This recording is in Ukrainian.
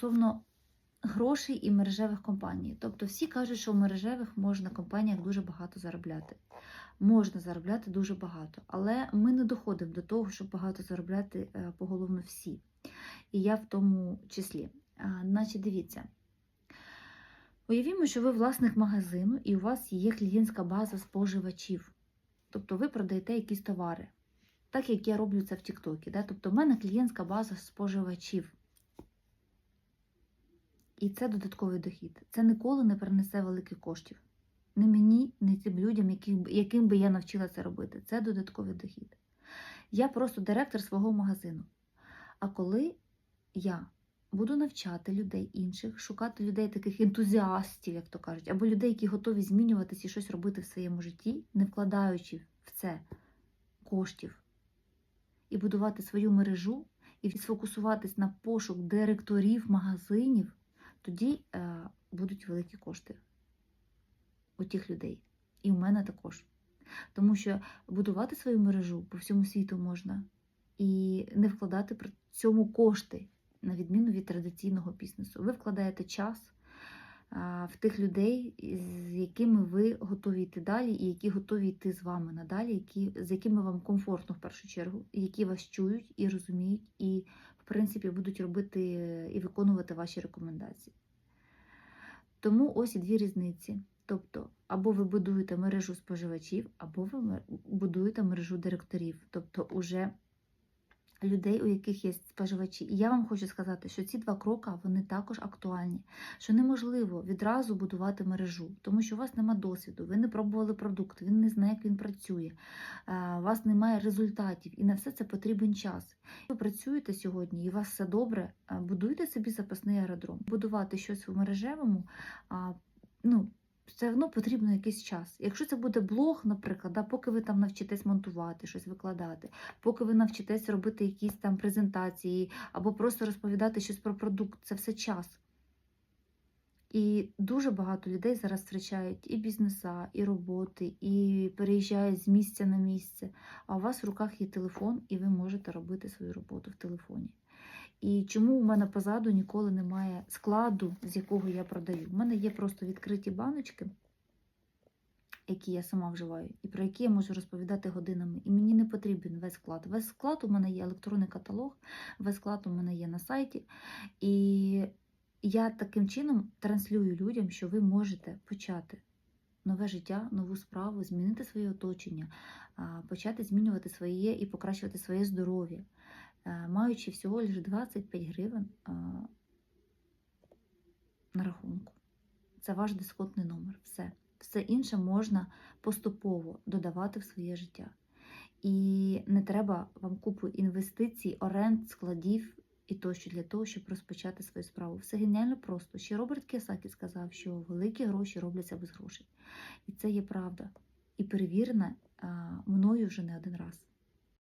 стосовно грошей і мережевих компаній. Тобто всі кажуть, що в мережевих можна компаніях дуже багато заробляти. Можна заробляти дуже багато, але ми не доходимо до того, щоб багато заробляти е, поголовно всі. І я в тому числі. Значить, дивіться. Уявімо, що ви власник магазину і у вас є клієнтська база споживачів. Тобто ви продаєте якісь товари, так як я роблю це в Тіктокі. Да? Тобто в мене клієнтська база споживачів. І це додатковий дохід. Це ніколи не принесе великих коштів. Не мені, не тим людям, яким, яким би я навчила це робити. Це додатковий дохід. Я просто директор свого магазину. А коли я буду навчати людей інших, шукати людей, таких ентузіастів, як то кажуть, або людей, які готові змінюватися і щось робити в своєму житті, не вкладаючи в це коштів, і будувати свою мережу, і сфокусуватись на пошук директорів магазинів, тоді е, будуть великі кошти у тих людей. І у мене також. Тому що будувати свою мережу по всьому світу можна і не вкладати при цьому кошти, на відміну від традиційного бізнесу. Ви вкладаєте час в тих людей, з якими ви готові йти далі, і які готові йти з вами надалі, які, з якими вам комфортно в першу чергу, які вас чують і розуміють, і, в принципі, будуть робити і виконувати ваші рекомендації. Тому ось і дві різниці. Тобто, або ви будуєте мережу споживачів, або ви будуєте мережу директорів, тобто уже людей, у яких є споживачі. І я вам хочу сказати, що ці два кроки вони також актуальні, що неможливо відразу будувати мережу, тому що у вас нема досвіду, ви не пробували продукт, він не знає, як він працює, е, у вас немає результатів, і на все це потрібен час. Ви працюєте сьогодні, і у вас все добре. е, Будуйте собі запасний аеродром. Будувати щось у мережевому, ну, все одно потрібно якийсь час. Якщо це буде блог, наприклад, да, поки ви там навчитесь монтувати, щось викладати, поки ви навчитесь робити якісь там презентації або просто розповідати щось про продукт, це все час. І дуже багато людей зараз втрачають і бізнеса, і роботи, і переїжджають з місця на місце. А у вас в руках є телефон, і ви можете робити свою роботу в телефоні. І чому у мене позаду ніколи немає складу, з якого я продаю? У мене є просто відкриті баночки, які я сама вживаю, і про які я можу розповідати годинами. І мені не потрібен весь склад. Весь склад у мене є електронний каталог, весь склад у мене є на сайті. І я таким чином транслюю людям, що ви можете почати нове життя, нову справу, змінити своє оточення, почати змінювати своє і покращувати своє здоров'я, маючи всього лише 25 гривень на рахунку. Це ваш дисконтний номер. Все. Все інше можна поступово додавати в своє життя. І не треба вам купу інвестицій, оренд, складів і тощо для того, щоб розпочати свою справу. Все геніально просто. Ще Роберт Кіосакі сказав, що великі гроші робляться без грошей. І це є правда. І перевірена мною вже не один раз.